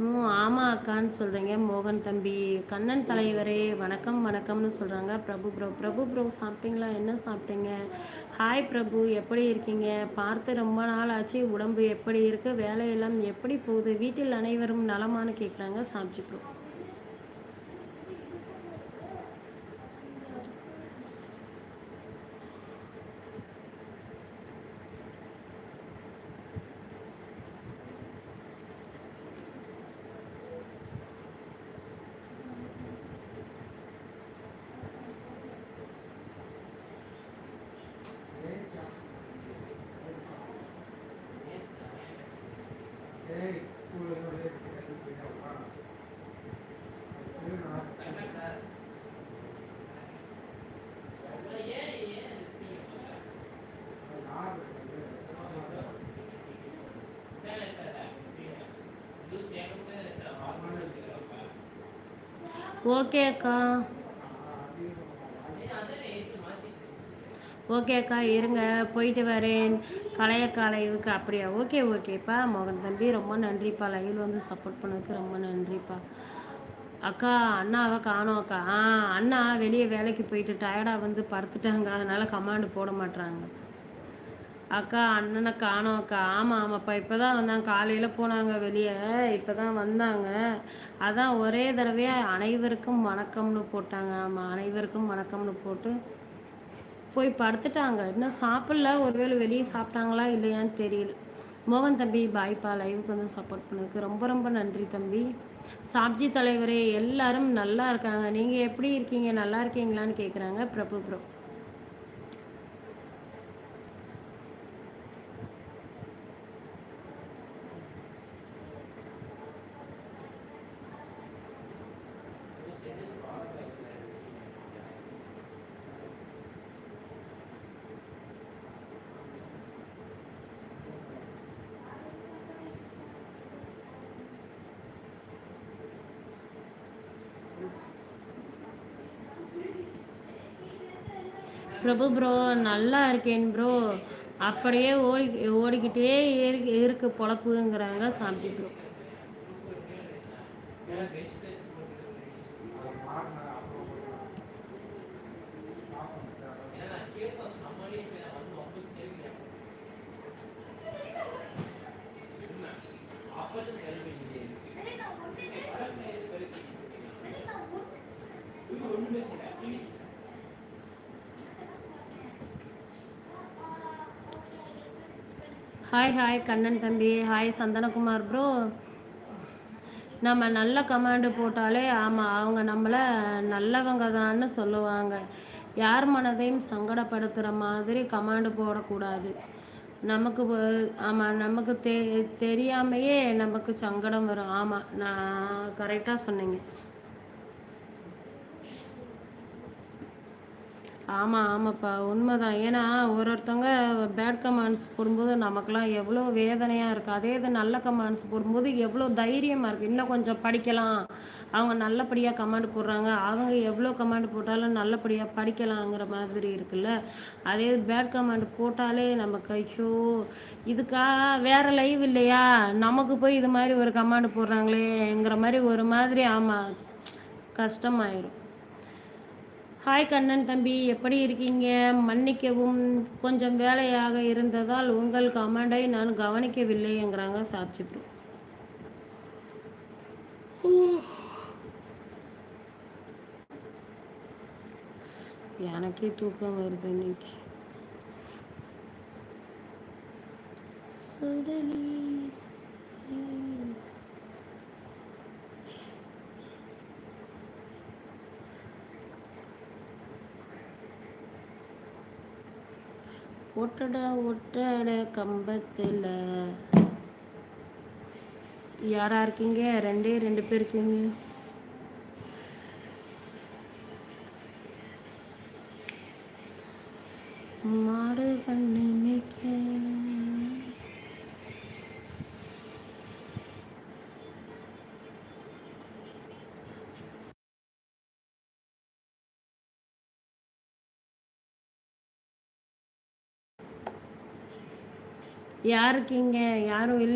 ம் ஆமா அக்கான்னு சொல்கிறீங்க மோகன் தம்பி கண்ணன் தலைவரே வணக்கம் வணக்கம்னு சொல்கிறாங்க பிரபு ப்ரோ பிரபு ப்ரோ சாப்பிட்டீங்களா? என்ன சாப்பிட்டீங்க? ஹாய் பிரபு எப்படி இருக்கீங்க? பார்த்து ரொம்ப நாள் ஆச்சு. உடம்பு எப்படி இருக்குது வேலையெல்லாம் எப்படி போகுது? வீட்டில் அனைவரும் நலமானு கேட்குறாங்க சாப்பிட்டு ஓகே அக்கா. ஓகே அக்கா இருங்க போயிட்டு வரேன். கலையக்கா லைவுக்கு அப்படியா? ஓகே ஓகேப்பா. மோகன் தம்பி ரொம்ப நன்றிப்பா. லைவில் வந்து சப்போர்ட் பண்ணதுக்கு ரொம்ப நன்றிப்பா. அக்கா அண்ணாவை காணோம் அக்கா. ஆ அண்ணா வெளியே வேலைக்கு போயிட்டு டயர்டாக வந்து படுத்துட்டாங்க. அதனால் கமாண்டு போட மாட்டுறாங்க அக்கா அண்ணனை காணோம் அக்கா. ஆமாம் ஆமாப்பா. இப்போ தான் வந்தாங்க. காலையில் போனாங்க வெளியே. இப்போ தான் வந்தாங்க. அதான் ஒரே தடவையாக அனைவருக்கும் வணக்கம்னு போட்டாங்க. ஆமாம் அனைவருக்கும் வணக்கம்னு போட்டு போய் படுத்துட்டாங்க. இன்னும் சாப்பிடல. ஒருவேளை வெளியே சாப்பிட்டாங்களா இல்லையான்னு தெரியல. மோகன் தம்பி பாய்ப்பா லைவுக்கு வந்து சப்போர்ட் பண்ணதுக்கு ரொம்ப ரொம்ப நன்றி தம்பி. சாப்ஜி தலைவரே எல்லாரும் நல்லா இருக்காங்க. நீங்கள் எப்படி இருக்கீங்க? நல்லா இருக்கீங்களான்னு கேட்குறாங்க பிரபு ப்ரோ பிரபு ப்ரோ நல்லா இருக்கேன் ப்ரோ அப்படியே ஓடி ஓடிக்கிட்டே இருக்கு பொழப்புங்கிறாங்க Samiji bro hi hi Kannan தம்பி. ஹாய் சந்தனகுமார் ப்ரோ நம்ம நல்ல கமாண்டு போட்டாலே ஆமாம் அவங்க நம்மளை நல்லவங்க தான்னு சொல்லுவாங்க. யார் மனதையும் சங்கடப்படுத்துகிற மாதிரி கமாண்டு போடக்கூடாது. நமக்கு ஆமாம் நமக்கு தெ தெரியாமையே நமக்கு சங்கடம் வரும். ஆமாம் நான் கரெக்டாக சொன்னீங்க. ஆமாம் ஆமாப்பா. உண்மைதான். ஏன்னா ஒரு ஒருத்தவங்க பேட் கமெண்ட்ஸ் போடும்போது நமக்குலாம் எவ்வளோ வேதனையாக இருக்குது அதே இது நல்ல கமெண்ட்ஸ் போடும்போது எவ்வளோ தைரியமாக இருக்குது இன்னும் கொஞ்சம் படிக்கலாம். அவங்க நல்லபடியாக கமெண்ட் போடுறாங்க. அவங்க எவ்வளோ கமெண்ட் போட்டாலும் நல்லபடியாக படிக்கலாங்கிற மாதிரி இருக்குல்ல. அதே பேட் கமெண்ட் போட்டாலே நமக்கு ஐயோ இதுக்கா வேறு லைவ் இல்லையா? நமக்கு போய் இது மாதிரி ஒரு கமெண்ட் போடுறாங்களேங்கிற மாதிரி ஒரு மாதிரி ஆமாம் கஷ்டமாயிரும். ஹாய் கண்ணன் தம்பி. எப்படி இருக்கீங்க? மன்னிக்கவும். கொஞ்சம் வேலையாக இருந்ததால் உங்கள் கமெண்டை நான் கவனிக்கவில்லைங்கிறாங்க சாட்சி எனக்கே தூக்கம் வருது இன்னைக்கு. சுடலி. ஒட்டடா ஒட்டட கம்பத்தில். யாரா இருக்கீங்க? ரெண்டே ரெண்டு பேர் இருக்கீங்க. யாருக்கீங்க யாரும் இல்லை.